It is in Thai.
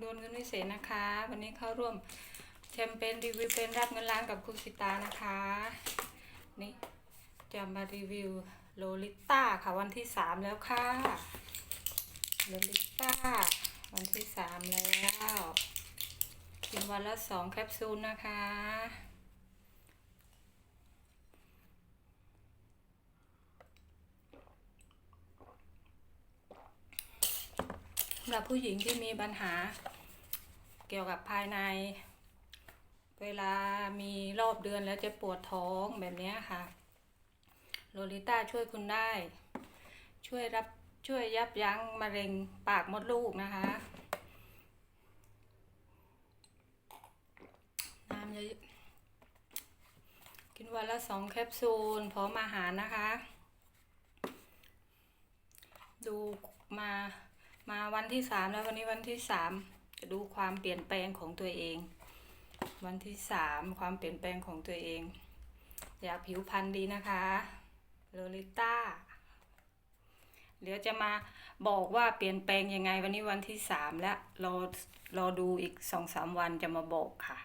โดนเงินวิเศษนะคะ วันนี้เข้าร่วมแชมเปญรีวิวเป็นรับเงินล้านกับครูสิตานะคะ นี่จะมารีวิวโลลิต้าค่ะวันที่สามแล้วค่ะโลลิต้าวันที่สามแล้วกินวันละสองแคปซูลนะคะ สำหรับผู้หญิงที่มีปัญหา เกี่ยวกับภายใน เวลามีรอบเดือนแล้วจะปวดท้องแบบนี้ค่ะโลลิต้าช่วยคุณได้ ช่วยรับช่วยยับยั้งมะเร็งปากมดลูกนะคะ น้ำเยอะกินวันละสองแคปซูล พร้อมอาหารนะคะ ดูมา มาวันที่สามแล้ววันนี้วันที่สามจะดูความเปลี่ยนแปลงของตัวเอง วันที่สามความเปลี่ยนแปลงของตัวเอง อยากผิวพรรณดีนะคะโลลิต้าเดี๋ยวจะมาบอกว่าเปลี่ยนแปลงยังไงวันนี้วันที่สามแล้วรอรอดูอีกสองสามวันจะมาบอกค่ะ